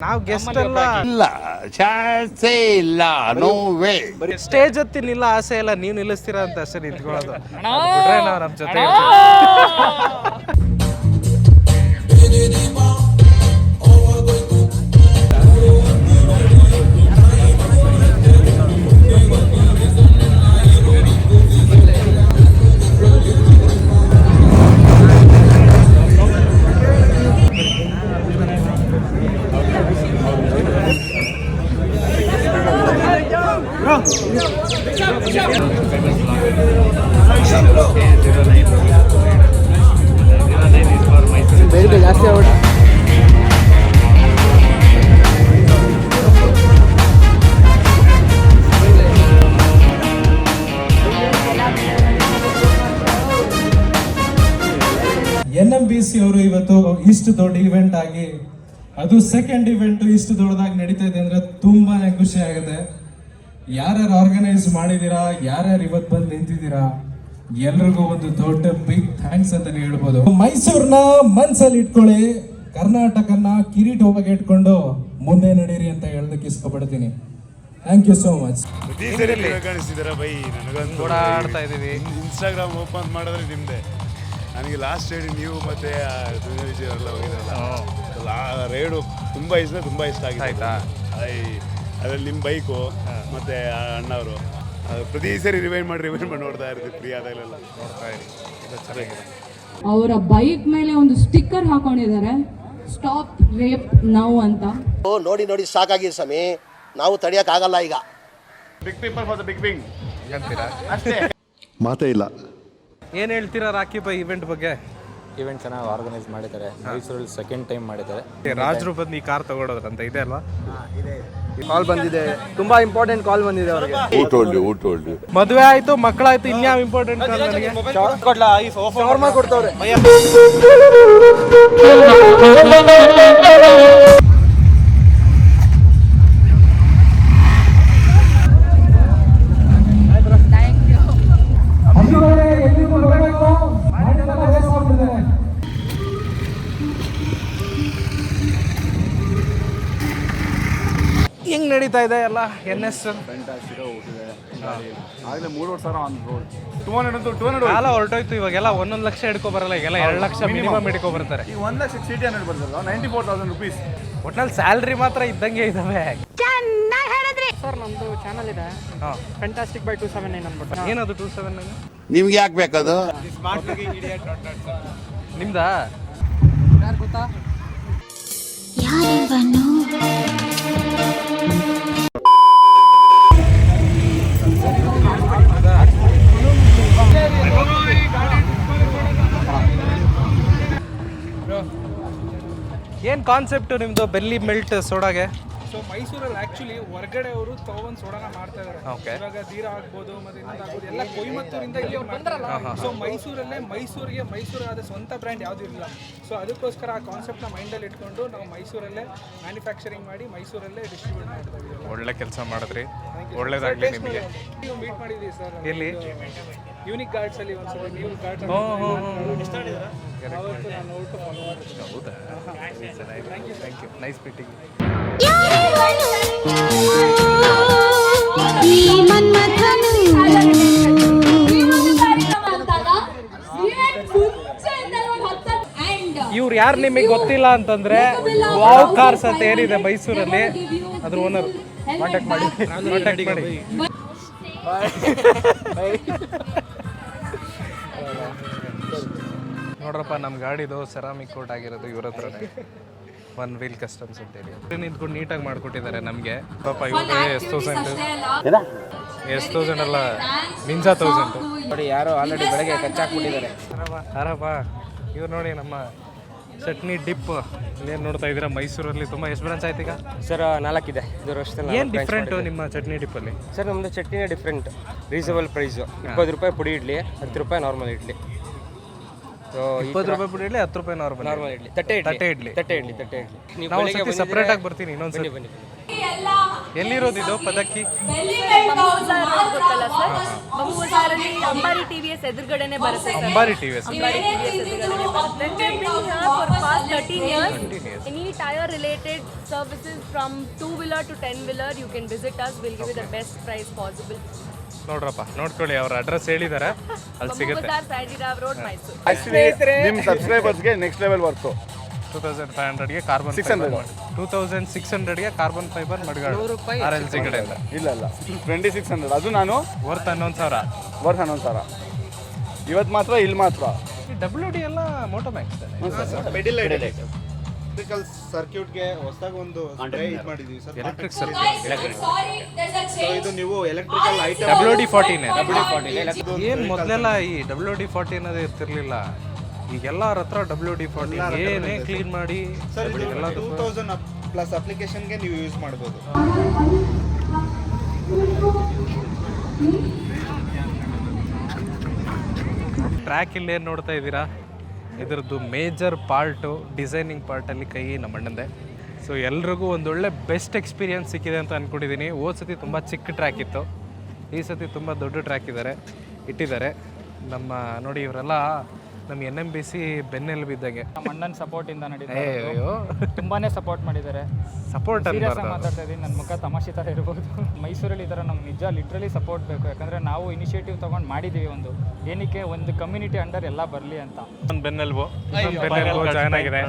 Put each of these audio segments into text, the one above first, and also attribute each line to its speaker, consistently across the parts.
Speaker 1: ನಾವು ಗೆಸ್ಟ್ ಎಲ್ಲ
Speaker 2: ಇಲ್ಲ ಚಾನ್ಸೇ ಇಲ್ಲ ನೋ ವೇ
Speaker 1: ಸ್ಟೇಜ್ ಹತ್ತಿ ನಿಲ್ಲ ಆಸೆ ಇಲ್ಲ ನೀವು ನಿಲ್ಲಿಸ್ತೀರಾ ಅಂತ ಅಷ್ಟೇ ನಿಂತ್ಕೊಳ್ಳೋದು. ಬಿಟ್ರೆ ನಾವು ನಮ್ಮ ಜೊತೆ
Speaker 3: ಸಿ ಅವರು ಇವತ್ತು ಇಷ್ಟು ದೊಡ್ಡ ಇವೆಂಟ್ ಆಗಿ ಅದು ಸೆಕೆಂಡ್ ಇವೆಂಟ್ ಇಷ್ಟು ದೊಡ್ಡದಾಗಿ ನಡೀತಾ ಇದೆ ಅಂದ್ರೆ ತುಂಬಾನೇ ಖುಷಿ ಆಗುತ್ತೆ. ಯಾರ್ಯಾರು ಆರ್ಗನೈಸ್ ಮಾಡಿದೀರಾ ಯಾರ್ಯಾರು ಇವತ್ತು ಬಂದು ನಿಂತಿದ್ದೀರಾ ಎಲ್ರಿಗೂ ಒಂದು ದೊಡ್ಡ ಬಿಗ್ ಥ್ಯಾಂಕ್ಸ್ ಅಂತಾನೆ ಹೇಳ್ಬೋದು. ಮೈಸೂರ್ನ ಮನ್ಸಲ್ಲಿ ಇಟ್ಕೊಳ್ಳಿ ಕರ್ನಾಟಕನ ಕಿರೀಟವಾಗಿ ಇಟ್ಕೊಂಡು ಮುಂದೆ ನಡೀರಿ ಅಂತ ಹೇಳೋದಕ್ಕೆ ಇಷ್ಟಪಡ್ತೀನಿ. Thank you so much
Speaker 4: bye?
Speaker 1: ಓಡಾಡ್ತಾ
Speaker 4: ಇನ್ಸ್ಟಾಗ್ರಾಮ್ ಓಪನ್ ಮಾಡಿದ್ರೆ ನಿಮ್ದೆ. ನನಗೆ ಲಾಸ್ಟ್ ಹೇಳಿ ನೀವು ಮತ್ತೆ ವಿಜಯ್ ಅವರೆಲ್ಲ ಹೋಗಿದ್ರಲ್ಲ. ಲಾ ರೈಡು ತುಂಬ ಇಷ್ಟ ತುಂಬ ಇಷ್ಟ ಆಗಿದೆ
Speaker 1: ಆಯ್ತಾ?
Speaker 4: ಐ- ಅದ್ರಲ್ಲಿ ನಿಮ್ಮ ಬೈಕು ಮತ್ತೆ ಆ ಅಣ್ಣವರು. ಪ್ರತಿ ಸರಿ ರಿವೈಂಡ್ ಮಾಡಿ ರಿವೈಂಡ್ ಮಾಡಿ ನೋಡ್ತಾ ಇರ್ತೀವಿ ಫ್ರೀ ಆದಾಗಲೆಲ್ಲ
Speaker 5: ಅವರ ಬೈಕ್ ಮೇಲೆ ಒಂದು ಸ್ಟಿಕ್ಕರ್ ಹಾಕೊಂಡಿದ್ದಾರೆ. ಸ್ಟಾಪ್ ರೇಪ್ ನೌ ಅಂತ.
Speaker 6: ಓ, ನೋಡಿ ನೋಡಿ ಸಾಕಾಗಿದೆ ಸ್ವಾಮಿ. ನಾವು ತಡಿಯಕ್ಕಾಗಲ್ಲ ಈಗ.
Speaker 4: Big people for the big bing
Speaker 7: ಮಾತೇ ಇಲ್ಲ.
Speaker 1: ಏನ್ ಹೇಳ್ತೀರಾ ರಾಕಿ ಬೈ ಇವೆಂಟ್ ಬಗ್ಗೆ?
Speaker 8: ಇವೆಂಟ್ ಚೆನ್ನಾಗಿ ಆರ್ಗನೈಸ್ ಮಾಡಿದ್ದಾರೆ. ಮೈಸೂರಲ್ಲಿ ಸೆಕೆಂಡ್ ಟೈಮ್ ಮಾಡಿದ್ದಾರೆ.
Speaker 1: ರಾಜರು ಬಂದು ಈ ಕಾರ್ ತಗೊಳೋದ್ರಂತ ಇದೆ ಅಲ್ವಾ?
Speaker 9: ಕಾಲ್ ಬಂದಿದೆ. ತುಂಬಾ ಇಂಪಾರ್ಟೆಂಟ್ ಕಾಲ್ ಬಂದಿದೆ ಅವ್ರಿಗೆ.
Speaker 1: ಮದುವೆ ಆಯ್ತು ಮಕ್ಕಳಾಯ್ತು ಇನ್ಯಾವ ಇಂಪಾರ್ಟೆಂಟ್ ನನಗೆ?
Speaker 9: ಶವರ್ಮ ಕೊಡ್ತವ್ರೆ.
Speaker 1: ಹೆಂಗ್ ನಡೀತಾ ಇದೆ ಎಲ್ಲ? N S?
Speaker 4: ಆಗಲೇ ಮೂರುವರೆ ಸಾವಿರ ಆನ್ ರೋಡ್ ಟೂ ಹಂಡ್ರೆಡ್ ಅಂತೂ ಟೂ ಹಂಡ್ರೆಡ್
Speaker 1: ಎಲ್ಲ ಹೊರಟೋಯ್ತು ಇವಾಗೆಲ್ಲ ಒಂದೊಂದು ಲಕ್ಷ ಹಿಡ್ಕೊ ಬರಲ್ಲ ಈಗೆಲ್ಲ ಎರಡು ಲಕ್ಷ ಮಿನಿಮಮ್ ಹಿಡ್ಕೊ ಬರ್ತಾರೆ.
Speaker 4: ಈ ಒಂದು ಲಕ್ಷ ಸಿಟಿ ಹಂಡ್ರೆಡ್ ಬರ್ತಲ್ಲ ನೈಂಟಿ ಫೋರ್ ತೌಸಂಡ್ ರುಪೀಸ್
Speaker 1: ಒಟ್ನಲ್ಲಿ ಸ್ಯಾಲ್ರಿ ಮಾತ್ರ ಇದ್ದಂಗೆ ಇದಾವೆ.
Speaker 9: ಸರ್ ನಮ್ದು ಚಾನಲ್ ಇದೆ. Fantastic bye two seven nine ಅಂದ್ಬಿಟ್ಟು.
Speaker 1: ಏನದು ಟೂ ಸೆವೆನ್
Speaker 2: ನಿಮ್ಗೆ ಯಾಕೆ ಬೇಕದು?
Speaker 1: ನಿಮ್ದಾ?
Speaker 9: ಯಾರು ಗೊತ್ತಾ?
Speaker 1: ಕಾನ್ಸೆಪ್ಟ್ ನಿಮ್ಮದು ಬೆಲ್ಲಿ ಮೆಲ್ಟ್ ಸೋಡಾಗೆ?
Speaker 3: ಸೊ ಮೈಸೂರಲ್ಲಿ ಆಕ್ಚುಲಿ ಹೊರಗಡೆ ಅವರು ತಗೊಂಡ್ ಸೋಡಾನ ಮಾಡ್ತಾ ಇದ್ದಾರೆ
Speaker 1: Okay.
Speaker 3: ಇವಾಗ ದೀರ ಆಗ್ಬೋದು ಮತ್ತೆ ಇನ್ನೊಂದು ಆಗ್ಬೋದು ಎಲ್ಲ ಕೊಯಮತ್ತೂರಿಂದ ಇಲ್ಲಿ ಬಂದ್ರಲ್ಲ ಸೊ ಮೈಸೂರಲ್ಲೇ ಮೈಸೂರಿಗೆ ಮೈಸೂರಾದ ಸ್ವಂತ ಬ್ರ್ಯಾಂಡ್ ಯಾವ್ದು ಇಲ್ಲ. ಸೊ ಅದಕ್ಕೋಸ್ಕರ ಆ ಕಾನ್ಸೆಪ್ಟ್ನ ಮೈಂಡಲ್ಲಿ ಇಟ್ಕೊಂಡು ನಾವು ಮೈಸೂರಲ್ಲೇ ಮ್ಯಾನುಫ್ಯಾಕ್ಚರಿಂಗ್ ಮಾಡಿ ಮೈಸೂರಲ್ಲೇ ಡಿಸ್ಟ್ರಿಬ್ಯೂಟ್ ಮಾಡ್ತಾ ಇದ್ದೀವಿ
Speaker 1: ಒಳ್ಳೆ ಕೆಲಸ ಮಾಡಿದ್ರಿ. ಒಳ್ಳೇದಾಗ್ಲಿ ನಿಮಗೆ.
Speaker 3: ನೀವು ಮೀಟ್ ಮಾಡಿದ್ದೀವಿ ಸರ್
Speaker 1: ಎಲ್ಲಿ?
Speaker 3: ಯೂನಿಕ್ ಗಾರ್ಡ್ಸ್ ಅಲ್ಲಿ ಒಂದ್ಸಲ ನೀವು guards
Speaker 1: thank you nice meeting ಇವ್ರು ಯಾರು ನಿಮಗೆ ಗೊತ್ತಿಲ್ಲ ಅಂತಂದ್ರೆ ವಾವ್ ಕಾರ್ಸ್ ಅಂತ ಏನಿದೆ ಮೈಸೂರಲ್ಲಿ. ಅದ್ರ ಓನರ್ ಕಾಂಟ್ಯಾಕ್ಟ್ ಮಾಡಿ. ಕಾಂಟ್ಯಾಕ್ಟ್ ಮಾಡಿ. ನೋಡ್ರಪ್ಪ ನಮ್ಮ ಗಾಡಿದು ಸೆರಾಮಿಕ್ ಕೋಟ್ ಆಗಿರೋದು ಇವ್ರ ಹತ್ರ ಒನ್ ವೀಲ್ ಕಸ್ಟಮ್ಸ್ ಅಂತೇಳಿ ನಿಂತ್ಕೊಂಡು ನೀಟಾಗಿ ಮಾಡಿಕೊಟ್ಟಿದ್ದಾರೆ ನಮಗೆ. ಪಾಪ ಇವ್ರಿಗೆ ಎಷ್ಟು ತೌಸಂಡ್ ಎಷ್ಟು ತೌಸಂಡ್ ಅಲ್ಲ ನಿಂಜಾ ತೌಸಂಡ್
Speaker 9: ನೋಡಿ ಯಾರೋ ಆಲ್ರೆಡಿ ಬೆಳಗ್ಗೆ ಕಚ್ಚಾಕ್ಬಿಟ್ಟಿದ್ದಾರೆ.
Speaker 1: ಅರಪ್ಪ ಇವ್ರು ನೋಡಿ ನಮ್ಮ ಚಟ್ನಿ ಡಿಪ್ ಏನು ನೋಡ್ತಾ ಇದ್ದೀರಾ? ಮೈಸೂರಲ್ಲಿ ತುಂಬ ಎಷ್ಟು ಬ್ರಾಂಚ್ ಆಯ್ತು ಈಗ?
Speaker 8: ಸರ್ ನಾಲ್ಕಿದೆ. ಇದು ವರ್ಷದಲ್ಲಿ
Speaker 1: ಏನು ಡಿಫ್ರೆಂಟು ನಿಮ್ಮ ಚಟ್ನಿ ಡಿಪ್ಪಲ್ಲಿ
Speaker 8: ಸರ್ ನಮ್ಮದು ಚಟ್ನಿನೇ ಡಿಫ್ರೆಂಟ್ ರೀಸನಬಲ್ ಪ್ರೈಸು ಇಪ್ಪತ್ತು ರೂಪಾಯಿ ಪುಡಿ ಇಡ್ಲಿ ಹತ್ತು ರೂಪಾಯಿ ನಾರ್ಮಲ್ ಇಡ್ಲಿ.
Speaker 9: ಸೊ
Speaker 1: ಇಪ್ಪತ್ತು ರೂಪಾಯಿ ಪುಡಿ ಇಡ್ಲಿ ಹತ್ತು ರೂಪಾಯಿ ನಾರ್ಮಲ್
Speaker 9: ನಾರ್ಮಲ್ ಇಡ್ಲಿ. ತಟ್ಟೆ ಇಡ್ಲಿ.
Speaker 1: ತಟ್ಟೆ ಇಡ್ಲಿ.
Speaker 9: ತಟ್ಟೆ ಇಡ್ಲಿ ತಟ್ಟೆ ಇಡ್ಲಿ. ನೀವು
Speaker 1: ನಾವು
Speaker 9: ಬೆಳಿಗ್ಗೆ
Speaker 1: ಒಂದ್ಸತಿ ಸಪ್ರೇಟ್ ಆಗಿ ಬರ್ತೀನಿ ಇನ್ನೊಂದ್ಸತಿ.
Speaker 9: ಬನ್ನಿ ಬನ್ನಿ
Speaker 1: ಎಲ್ಲಿರೋದು ಇದು? ಪದಕ್ಕಿ.
Speaker 10: ಗೊತ್ತಲ್ಲ sir Ambari T V S. ಎದುರುಗಡೆನೆ ಬರುತ್ತೆ sir
Speaker 1: Ambari T V S
Speaker 10: Ambari T V S ಎದುರುಗಡೆನೆ ಬರುತ್ತೆ for past thirteen years any tyre related services from two wheeler to ten wheeler you can visit us will give the best price possible
Speaker 1: ನೋಡ್ರಪ್ಪ ನೋಡ್ಕೊಳ್ಳಿ ಅವ್ರ address ಹೇಳಿದ್ದಾರೆ ಅಲ್ಲಿ ಸಿಗುತ್ತೆ.
Speaker 4: ನಿಮ್ಮ ಸಬ್ಸ್ಕ್ರೈಬರ್ಸ್ಗೆ next level worth
Speaker 1: two thousand five ಹಂಡ್ರೆಡ್ಗೆ carbon six hundred two thousand six ಹಂಡ್ರೆಡ್ಗೆ carbon fibre mudguard R L C ಕಡೆಯಿಂದ.
Speaker 4: ಇಲ್ಲ ಇಲ್ಲ. ಟ್ವೆಂಟಿ ಸಿಕ್ಸ್ ಹಂಡ್ರೆಡ್ ಅದು ನಾನು
Speaker 1: ವರ್ತ್ ಹನ್ನೊಂದು ಸಾವಿರ.
Speaker 4: ವರ್ತ್ ಹನ್ನೊಂದು ಸಾವಿರ. ಇವತ್ತು ಮಾತ್ರ ಇಲ್ಲಿ ಮಾತ್ರ.
Speaker 1: ಈ ಡಬ್ಲ್ಯೂ ಡಿ ಎಲ್ಲ ಮೋಟೋ ಮ್ಯಾಕ್ಸ್
Speaker 8: ಎಲೆಕ್ಟ್ರಿಕಲ್ ಸರ್ಕ್ಯೂಟ್ಗೆ ಹೊಸದಾಗಿ ಒಂದು ಸ್ಪ್ರೇ ಇದು ಮಾಡಿದೀವಿ ಸರ್.
Speaker 1: ಎಲೆಕ್ಟ್ರಿಕ್ ಸರ್ಕ್ಯೂಟ್
Speaker 8: ಸೊ ಇದು ನೀವು electrical item
Speaker 1: W D forty ಏನು ಮೊದಲೆಲ್ಲ ಈ ಡಬ್ಲ್ಯೂ ಡಿ ಫಾರ್ಟಿ ಅನ್ನೋದು ಇರ್ತಿರ್ಲಿಲ್ಲ. ಈಗ ಎಲ್ಲಾರ ಹತ್ರ ಡಬ್ಲ್ಯೂ ಡಿ ಫಾರ್ಟಿ ಏನೇ ಕ್ಲೀನ್ ಮಾಡಿ
Speaker 8: ಸರ್ ಇದು
Speaker 1: ಎಲ್ಲ
Speaker 8: ಟೂ ತೌಸಂಡ್ ಪ್ಲಸ್ ಅಪ್ಲಿಕೇಶನ್ಗೆ ನೀವು ಯೂಸ್ ಮಾಡ್ಬೋದು.
Speaker 1: ಟ್ರ್ಯಾಕ್ ಇಲ್ಲಿ ಏನು ನೋಡ್ತಾ ಇದ್ದೀರಾ? ಇದ್ರದ್ದು ಮೇಜರ್ ಪಾರ್ಟು, ಡಿಸೈನಿಂಗ್ ಪಾರ್ಟಲ್ಲಿ ಕೈ ನಮ್ಮ ಅಣ್ಣಂದೆ. ಸೊ ಎಲ್ರಿಗೂ ಒಂದೊಳ್ಳೆ ಬೆಸ್ಟ್ ಎಕ್ಸ್ಪೀರಿಯನ್ಸ್ ಸಿಕ್ಕಿದೆ ಅಂತ ಅಂದ್ಕೊಂಡಿದ್ದೀನಿ ಹೋದ ಸತಿ ತುಂಬ ಚಿಕ್ಕ ಟ್ರ್ಯಾಕ್ ಇತ್ತು. ಈ ಸತಿ ತುಂಬ ದೊಡ್ಡ ಟ್ರ್ಯಾಕ್ ಇದ್ದಾರೆ, ಇಟ್ಟಿದ್ದಾರೆ. ನಮ್ಮ, ನೋಡಿ, ಇವರೆಲ್ಲ ನಮ್ಮ ಎನ್ ಎಂ ಬಿ ಸಿ ಬೆನ್ನೆಲುಬು ಬಿದ್ದಂಗೆ
Speaker 11: ನಮ್ಮ ಅಣ್ಣನ ಸಪೋರ್ಟ್ ಇಂದ ನಡೀತಾ
Speaker 1: ಅಯ್ಯೋ.
Speaker 11: ತುಂಬಾನೇ ಸಪೋರ್ಟ್ ಮಾಡಿದ್ದಾರೆ.
Speaker 1: ಸಪೋರ್ಟ್
Speaker 11: ಸೀರಿಯಸ್ ಮಾತಾಡ್ತಾ ಇದ್ದೀನಿ ನನ್ನ ಮುಖ ತಮಾಷೆ ತರ ಇರ್ಬೋದು. ಮೈಸೂರಲ್ಲಿ ಈ ಥರ ನಮ್ಗೆ ನಿಜ ಲಿಟ್ರಲಿ ಸಪೋರ್ಟ್ ಬೇಕು. ಯಾಕಂದ್ರೆ ನಾವು ಇನಿಷಿಯೇಟಿವ್ ತೊಗೊಂಡು ಮಾಡಿದ್ದೀವಿ ಒಂದು. ಏನಕ್ಕೆ? ಒಂದು ಕಮ್ಯುನಿಟಿ ಅಂಡರ್ ಎಲ್ಲ ಬರಲಿ ಅಂತ.
Speaker 1: ಒಂದು ಬೆನ್ನೆಲುಬು. ಇನ್ನೊಂದು ಬೆನ್ನೆಲುಬು ಜಾಯ್ನ್ ಆಗಿದೆ.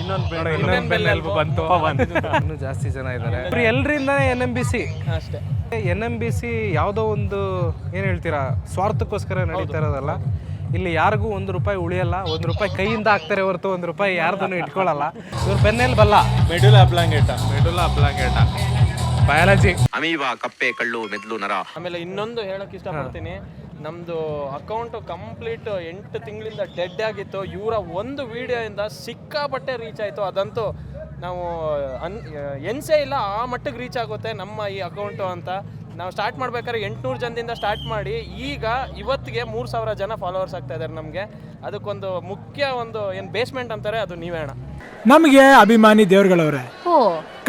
Speaker 1: ಇನ್ನೊಂದು ಇನ್ನೊಂದು ಬೆನ್ನೆಲುಬು ಬಂತು. ಇನ್ನೂ ಜಾಸ್ತಿ ಜನ ಇದ್ದಾರೆ. ಎಲ್ಲರಿಂದ ಎನ್ ಎಂ ಬಿ ಸಿ
Speaker 11: ಅಷ್ಟೇ.
Speaker 1: ಎನ್ ಎಂ ಬಿ ಸಿ ಯಾವುದೋ ಒಂದು ಏನು ಹೇಳ್ತೀರಾ ಸ್ವಾರ್ಥಕ್ಕೋಸ್ಕರ ನಡೀತಾ ಇರೋದಲ್ಲ. ಇಲ್ಲಿ ಯಾರಿಗೂ ಒಂದು ರೂಪಾಯಿ ಉಳಿಯಲ್ಲ ಒಂದು ರೂಪಾಯಿ ಕೈಯಿಂದ ಹಾಕ್ತಾರೆ ಹೊರತು ಒಂದು ರೂಪಾಯಿ ಯಾರ್ದನ್ನು ಇಟ್ಕೊಳ್ಳಲ್ಲ ಇವ್ರ ಬೆನ್ನೆಲ್ ಬಲ್ಲ. ಮೆಡುಲಾ ಬ್ಲಾಂಗೆಟ ಮೆಡುಲಾ ಬ್ಲಾಂಗೆಟ ಬಯಾಲಜಿ.
Speaker 6: ಅಮೀವಾ ಕಪ್ಪೆ ಕಳ್ಳು ಮೆದ್ಲು ನರ.
Speaker 9: ಆಮೇಲೆ ಇನ್ನೊಂದು ಹೇಳಕ್ ಇಷ್ಟಪಡ್ತೀನಿ. ನಮ್ದು ಅಕೌಂಟ್ ಕಂಪ್ಲೀಟ್ ಎಂಟು ತಿಂಗಳಿಂದ ಡೆಡ್ ಆಗಿತ್ತು. ಇವರ ಒಂದು ವಿಡಿಯೋಯಿಂದ ಸಿಕ್ಕಾಪಟ್ಟೆ ರೀಚ್ ಆಯಿತು. ಅದಂತೂ ನಾವು ಅನ್ ಎನ್ಸೇ ಇಲ್ಲ ಆ ಮಟ್ಟಿಗೆ ರೀಚ್ ಆಗುತ್ತೆ ನಮ್ಮ ಈ ಅಕೌಂಟು ಅಂತ. ನಾವು ಸ್ಟಾರ್ಟ್ ಮಾಡ್ಬೇಕಾದ್ರೆ ಎಂಟುನೂರು ಜನದಿಂದ ಸ್ಟಾರ್ಟ್ ಮಾಡಿ ಈಗ ಇವತ್ತಿಗೆ ಮೂರು ಸಾವಿರ ಜನ ಫಾಲೋವರ್ಸ್ ಆಗ್ತಾ ಇದ್ದಾರೆ ನಮಗೆ. ಅದಕ್ಕೊಂದು ಮುಖ್ಯ ಒಂದು ಏನು ಬೇಸ್ಮೆಂಟ್ ಅಂತಾರೆ ಅದು ನೀವೇ ಅಣ್ಣ.
Speaker 11: ನಮಗೆ ಅಭಿಮಾನಿ ದೇವ್ರುಗಳವ್ರೆ.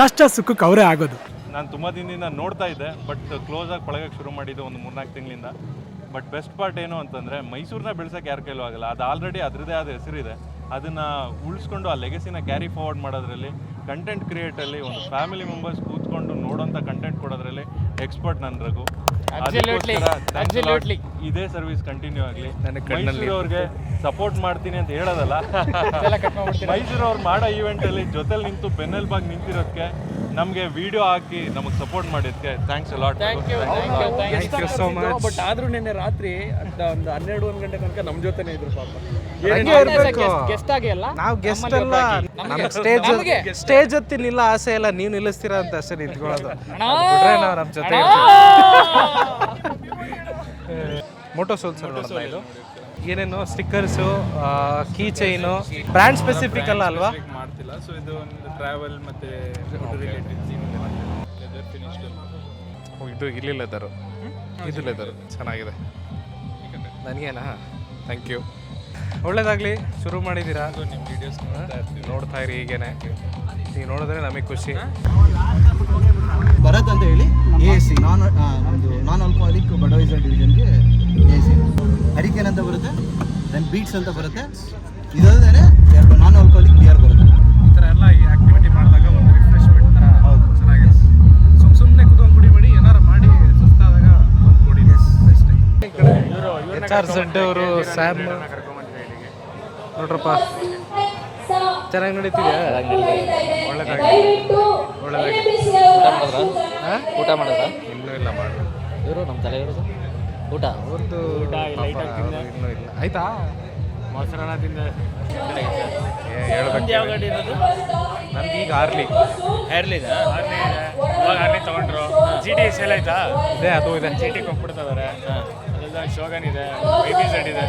Speaker 11: ಕಷ್ಟ ಸುಖಕ್ಕೆ ಅವರೇ ಆಗೋದು.
Speaker 12: ನಾನು ತುಂಬ ದಿನದಿಂದ ನೋಡ್ತಾ ಇದ್ದೆ ಬಟ್ ಕ್ಲೋಸ್ ಆಗಿ ಪಳಗಕ್ಕೆ ಶುರು ಮಾಡಿದ್ದು ಒಂದು ಮೂರ್ನಾಲ್ಕು ತಿಂಗಳಿಂದ. ಬಟ್ ಬೆಸ್ಟ್ ಪಾರ್ಟ್ ಏನು ಅಂತಂದರೆ ಮೈಸೂರನ್ನ ಬೆಳ್ಸೋಕೆ ಯಾರ ಕೈಲೂ ಆಗಲ್ಲ. ಅದು ಆಲ್ರೆಡಿ ಅದರದೇ ಆದ ಹೆಸರಿದೆ. ಅದನ್ನು ಉಳಿಸ್ಕೊಂಡು ಆ ಲೆಗಸಿನ ಕ್ಯಾರಿ ಫಾರ್ವರ್ಡ್ ಮಾಡೋದ್ರಲ್ಲಿ ಕಂಟೆಂಟ್ ಕ್ರಿಯೇಟಲ್ಲಿ ಒಂದು ಫ್ಯಾಮಿಲಿ ಮೆಂಬರ್ಸ್ ಕೂತ್ಕೊಂಡು ನೋಡೋಂಥ ಕಂಟೆಂಟ್ ಕೊಡೋದ್ರಲ್ಲಿ ಎಕ್ಸ್ಪರ್ಟ್ ನನ್ನ ರಘು.
Speaker 11: Absolutely. Absolutely.
Speaker 12: ಇದೇ ಸರ್ವಿಸ್ ಕಂಟಿನ್ಯೂ ಆಗಲಿ.
Speaker 1: ನನಗೆ ಕಣ್ಣಲ್ಲಿ
Speaker 12: ಮೈಸೂರು ಅವ್ರಿಗೆ ಸಪೋರ್ಟ್ ಮಾಡ್ತೀನಿ ಅಂತ ಹೇಳೋದಲ್ಲ. ಮೈಸೂರು ಅವ್ರು ಮಾಡೋ ಈವೆಂಟಲ್ಲಿ ಜೊತೆಲಿ ನಿಂತು ಬೆನ್ನೆಲ್ಬಾಗಿ ನಿಂತಿರೋದಕ್ಕೆ ನಮಗೆ ವಿಡಿಯೋ ಹಾಕಿ ನಮಗೆ ಸಪೋರ್ಟ್ ಮಾಡಿದ್ದಕ್ಕೆ thanks lot
Speaker 9: thank you
Speaker 1: thank you so much
Speaker 9: but ಆದ್ರೂ ನಿನ್ನೆ ರಾತ್ರಿ ಅಂತ ಒಂದು ಹನ್ನೆರಡು ಒಂದು ಗಂಟೆ ತನಕ ನಮ್ಮ ಜೊತೆನೇ ಇದ್ರು ಪಾಪ.
Speaker 1: ಹಂಗೆ ಇರ್ಬೇಕು
Speaker 11: ಗೆಸ್ಟ್ ಆಗಿ ಅಲ್ಲ?
Speaker 1: ನಾವು ಗೆಸ್ಟ್ ಅಲ್ಲ. ನಮಗೆ ಸ್ಟೇಜ್ ಸ್ಟೇಜ್ ಹತ್ತಿ ನಿಲ್ಲ ಆಸೆ ಇಲ್ಲ ನೀವು ನಿಲ್ಲಿಸ್ತೀರಾ ಅಂತ ಅಷ್ಟೇ ನಿಂತ್ಕೊಳ್ಳೋದು. ಬಿಟ್ರೆ ನಾವು ನಮ್ಮ ಜೊತೆ ಮೋಟೋ ಸೋಲ್ಸ್ ಇದು ಏನೇನು stickers key chain brand specific ಅಲ್ಲ ಅಲ್ವಾ?
Speaker 12: ಮಾಡ್ತಿಲ್ಲ ಸೊ ಇದು ಒಂದು ಟ್ರಾವೆಲ್ ಮತ್ತೆ
Speaker 1: ಇದು ಇಲ್ಲಿ ಲೆದರು ಇದು ಲೆದರು ಚೆನ್ನಾಗಿದೆ. ನನಗೇನಾ? ಥ್ಯಾಂಕ್ ಯು ಒಳ್ಳೇದಾಗಲಿ. ಶುರು ಮಾಡಿದ್ದೀರಾ? ನಿಮ್ಮ ವೀಡಿಯೋಸ್ ನೋಡ್ತಾ ಇರಿ ಹೀಗೇನೆ. ನೀವು ನೋಡಿದ್ರೆ ನಮಗೆ ಖುಷಿ.
Speaker 8: ಭರತ್ ಅಂತ ಹೇಳಿ A C non non alcoholic Budweiser ಡಿವಿಷನ್ಗೆ hurricane ಅಂತ ಬರುತ್ತೆ? ದೆನ್ ಬೀಟ್ಸ್ ಅಂತ ಬರುತ್ತೆ. ಇದಲ್ಲದೆ ಎರಡು ನಾನ್ ಆಲ್ಕೋಹಾಲಿಕ್ ಬಿಯರ್ ಬರುತ್ತೆ.
Speaker 1: ಈ ಥರ ಎಲ್ಲ ಈ ಆಕ್ಟಿವಿಟಿ ಮಾಡಿದಾಗ ಒಂದು ರಿಫ್ರೆಶ್ಮೆಂಟ್ ಥರ ಚೆನ್ನಾಗಿದೆ. ಸುಮ್ಮ ಸುಮ್ಮನೆ ಕುತ್ಕೊಂಡು ಕುಡಿಬೇಡಿ ಏನಾರ ಮಾಡಿ ಸುಸ್ತಾದಾಗ ಬಂದು ಕುಡಿ ಎಚ್ ಆರ್ ಝಡ್ ಅವರು ಸ್ಯಾಮ್ ನೋಡ್ರಪ್ಪ. ಚೆನ್ನಾಗಿ ನಡೀತಿದೆ. ಒಳ್ಳೇದಾಗಿ. ಒಳ್ಳೇದಾಗಿ
Speaker 9: ಊಟ ಮಾಡಿದ್ರ?
Speaker 1: ಇನ್ನೂ ಇಲ್ಲ ಮಾಡಿ
Speaker 9: ಇವರು ನಮ್ಮ ತಲೆ ಇರೋದು? ಊಟ?
Speaker 1: ಅವ್ರದ್ದು ಇನ್ನೂ ಇಲ್ಲ. ಆಯ್ತಾ?
Speaker 11: ಮೊಸರನ್ನ ತಿಂದ.
Speaker 1: ಇರೋದು? ನಮ್ಗೆ ಈಗ ಆರ್ಲಿ
Speaker 11: ತಗೊಂಡ್ರು. ಜಿ ಟಿ ಸೇಲ್ ಆಯ್ತಾ?
Speaker 1: ಇದೆ ಅದು ಇದೆ.
Speaker 11: ಜಿ ಟಿ ಕೊಟ್ಬಿಡ್ತಿದ್ದಾರೆ ಅದೆಲ್ಲ ಶೋಗನ್ ಇದೆ. ವೈ ಬಿ ಝೆಡ್ ಇದೆ.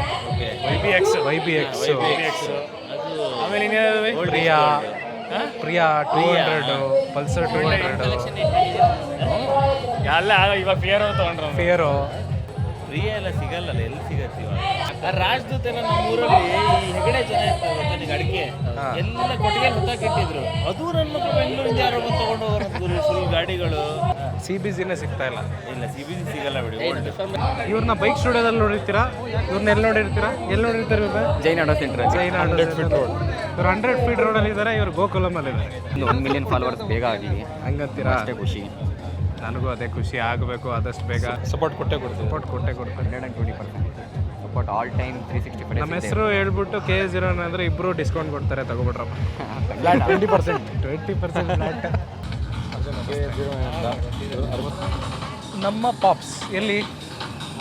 Speaker 11: Y B X
Speaker 1: Y B X
Speaker 11: X ಆಮೇಲೆ ಇನ್ನೇನು
Speaker 1: Priya. Priya. Two hundred Pulsar two hundred
Speaker 11: ಎಲ್ಲ ಇವಾಗ ಫಿಯರ್ ತಗೊಂಡ್ರು
Speaker 1: ಫಿಯರು
Speaker 13: ಫ್ರೀ ಎಲ್ಲ ಸಿಗಲ್ಲ ಎಲ್ಲಿ ಸಿಗತ್ತೀವ ರಾಜದೂತ ಎಲ್ಲ ನಮ್ಮ ಊರಲ್ಲಿ ಈ ಹೆಗಡೆ ಜನ ಇರ್ತಾರೆ ಗೊತ್ತಾ ನಿಂಗೆ ಅಡಿಕೆ? ಎಲ್ಲ ಕೊಟ್ಟಿಗೆ ಹೊತ್ತಾಕಿಟ್ಟಿದ್ರು ಅದು ನನ್ನ ಮಕ್ಕಳು ಬೆಂಗಳೂರಿಂದ ಯಾರೋ ಬಂದು ತಗೊಂಡು ಹೋಗೋರು ಫುಲ್ ಗಾಡಿಗಳು
Speaker 1: ಸಿ ಬಿ ಜಿನೇ ಸಿಗ್ತಾ ಇಲ್ಲ.
Speaker 13: ಇಲ್ಲ ಸಿ ಬಿ ಸಿಗಲ್ಲ ಬಿಡಿ
Speaker 1: ಇವ್ರನ್ನ ಬೈಕ್ ಸ್ಟುಡಿಯೋದಲ್ಲಿ ನೋಡಿರ್ತೀರಾ? ಇವ್ರನ್ನ ಎಲ್ಲಿ ನೋಡಿರ್ತೀರಾ? ಎಲ್ಲಿ ನೋಡಿರ್ತಾರೆ ಇವಾಗ
Speaker 14: ಜೈನ್ ಆಡೋ ಸೆಂಟರ್
Speaker 1: ಜೈನ್ ಆಡೋ ಫೀಟ್ ರೋಡ್ ಇವ್ರು ಹಂಡ್ರೆಡ್ ಫೀಟ್ ರೋಡಲ್ಲಿ ಇದ್ದಾರೆ ಇವ್ರು ಗೋಕುಲಮಲ್ಲಿ ಇದ್ದಾರೆ
Speaker 14: ಒಂದು ಒನ್ ಮಿಲಿಯನ್ ಫಾಲೋವರ್ಸ್ ಬೇಗ ಆಗಲಿ
Speaker 1: ಹಂಗಂತೀರಾ?
Speaker 14: ಅಷ್ಟೇ ಖುಷಿ.
Speaker 1: ನನಗೂ ಅದೇ ಖುಷಿ ಆಗಬೇಕು ಆದಷ್ಟು ಬೇಗ
Speaker 15: ಸಪೋರ್ಟ್ ಕೊಟ್ಟೆ ಕೊಡ್ತೀವಿ.
Speaker 1: ಸಪೋರ್ಟ್ ಕೊಟ್ಟೆ ಕೊಡ್ತಾರೆ.
Speaker 14: Hundred and twenty percent support all time three sixty five
Speaker 1: ನಮ್ಮ ಹೆಸರು ಹೇಳ್ಬಿಟ್ಟು ಕೆ ಎಸ್ ಜೀರೋ ಅಂದರೆ ಇಬ್ಬರು ಡಿಸ್ಕೌಂಟ್ ಕೊಡ್ತಾರೆ ತಗೊಬಿಟ್ರಪ್ಪ ಟ್ವೆಂಟಿ ಪರ್ಸೆಂಟ್ ಟ್ವೆಂಟಿ ಪರ್ಸೆಂಟ್ ನಮ್ಮ ಪಾಪ್ಸ್ ಎಲ್ಲಿ?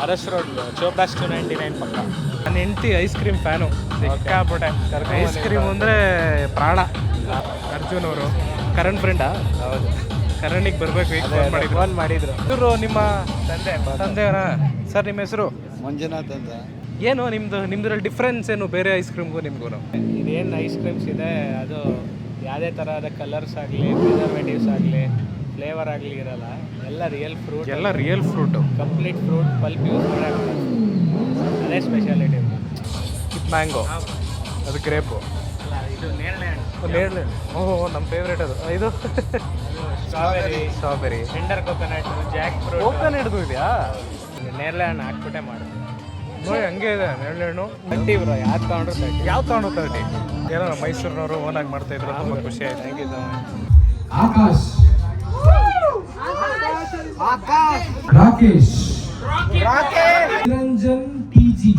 Speaker 13: Aras road Chopras to ninety nine ಪಕ್ಕ.
Speaker 1: ನನ್ನ ಹೆಂಡತಿ ಐಸ್ ಕ್ರೀಮ್ ಫ್ಯಾನು ಸಿಕ್ಕಾಪಟ್ಟೆ. ಐಸ್ ಕ್ರೀಮ್ ಅಂದರೆ ಪ್ರಾಣ. ಅರ್ಜುನ್ ಅವರು. ಕರಣ್ ಫ್ರೆಂಡಾ ಹೌದು. ಕರಣಿಗೆ ಬರಬೇಕು ಈಗ ಫೋನ್ ಮಾಡಿದ್ರು. ಫೋನ್ ಮಾಡಿದ್ರು. ಇವರು ನಿಮ್ಮ ತಂದೆ ತಂದೆ ಸರ್ ನಿಮ್ಮ ಹೆಸರು?
Speaker 8: ಮಂಜುನಾಥ್ ಅಂತ.
Speaker 1: ಏನು ನಿಮ್ದು ನಿಮ್ದ್ರಲ್ಲಿ ಡಿಫ್ರೆನ್ಸ್ ಏನು ಬೇರೆ ಐಸ್ ಕ್ರೀಮ್ಗೂ ನಿಮ್ಗೂ
Speaker 13: ಇದೇನು ಐಸ್ ಕ್ರೀಮ್ಸ್ ಇದೆ ಅದು ಯಾವುದೇ ಥರದ ಕಲರ್ಸ್ ಆಗಲಿ ಪ್ರಿಸರ್ವೇಟಿವ್ಸ್ ಆಗಲಿ ಫ್ಲೇವರ್ ಆಗಲಿ ಇರಲ್ಲ. ಎಲ್ಲ ರಿಯಲ್ ಫ್ರೂಟ್
Speaker 1: ಎಲ್ಲ real fruit
Speaker 13: complete fruit pulp use ಅದೇ ಸ್ಪೆಷಾಲಿಟಿ
Speaker 1: ಇದು ಮ್ಯಾಂಗೋ ಅದು ಗ್ರೇಪು
Speaker 13: ಇದು ನೇರಳೆ ಹಣ್ಣು.
Speaker 1: ನೇರಳೆ ಓಹೋ ನಮ್ಮ ಫೇವ್ರೇಟ್ ಅದು. ಇದು?
Speaker 13: Strawberry
Speaker 1: strawberry
Speaker 13: tender coconut jackfruit
Speaker 1: ಕೋಕನ್ ಹಿಡಿದು ಇದೆಯಾ?
Speaker 13: ನೇರಳೆ ಹಣ್ಣು ಹಾಕ್ಬಿಟ್ಟೆ ಮಾಡಿದೆ
Speaker 1: ನೋಡಿ ಹಂಗೆ ಇದೆ ನೇರಳೆ ಹಣ್ಣು
Speaker 13: ತರ್ಟಿ ಬ್ರೋ ಯಾವ್ದು ತಗೊಂಡ್ರು ತರ್ಟಿ
Speaker 1: ಯಾವ್ದು ತಗೊಂಡ್ರು ತರ್ಟಿ ಏನೋ ಮೈಸೂರಿನವರು ಓನಾಗಿ ಮಾಡ್ತಾ ಇದ್ರು ತುಂಬ ಖುಷಿ ಆಯ್ತು. Thank you so much
Speaker 3: Akash. Rakesh. Niranjan T G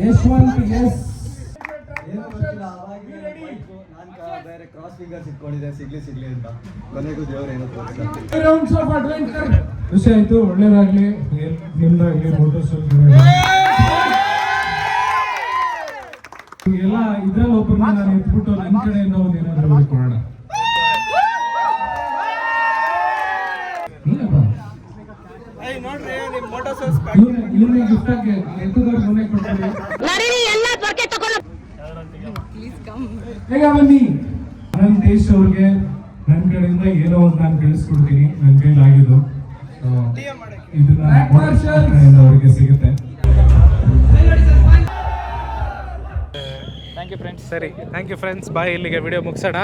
Speaker 3: Yashwant S.
Speaker 8: Cross fingers ಇಟ್ಕೊಂಡಿದೆ ಸಿಗ್ಲಿ ಸಿಗ್ಲಿ ಅಂತ. ಕೊನೆಗೂ ದೇವ್ರು ಏನೋ
Speaker 3: ರೌಂಡ್ಸ್ ಆಫ್ ಅಡ್ವೆಂಚರ್ ಖುಷಿ ಆಯ್ತು ಒಳ್ಳೇದಾಗ್ಲಿ. ನಿಮ್ದಾಗ್ಲಿ ಫೋಟೋಸ್ ಎಲ್ಲ ಇದ್ರಲ್ಲಿ ಒಬ್ಬರನ್ನ ನಾನು ಎತ್ಬಿಟ್ಟು ನನ್ನ ಕಡೆಯಿಂದ ಒಂದು ಏನಾದ್ರು ಮಾಡ್ಕೊಳ್ಳೋಣ ಇವ್ರಿಗೆ ಗಿಫ್ಟ್ ಕೊಡ್ತೀನಿ ಬೇಗ ಬನ್ನಿ? ದೇಶ್ ಅವ್ರಿಗೆ ನನ್ನ ಕಡೆಯಿಂದ ಏನೋ ಒಂದು ನಾನು ಕಳಿಸ್ಕೊಡ್ತೀನಿ ನನ್ನ ಕೈಲಾಗಿದ್ದು ಆಗಿದ್ದು. ಇದನ್ನ ಅವ್ರಿಗೆ ಸಿಗುತ್ತೆ.
Speaker 14: ಥ್ಯಾಂಕ್ ಯು ಫ್ರೆಂಡ್ಸ್
Speaker 1: ಸರಿ ಥ್ಯಾಂಕ್ ಯು ಫ್ರೆಂಡ್ಸ್ ಬಾಯ್ ಇಲ್ಲಿಗೆ ವಿಡಿಯೋ ಮುಗಿಸೋಣ.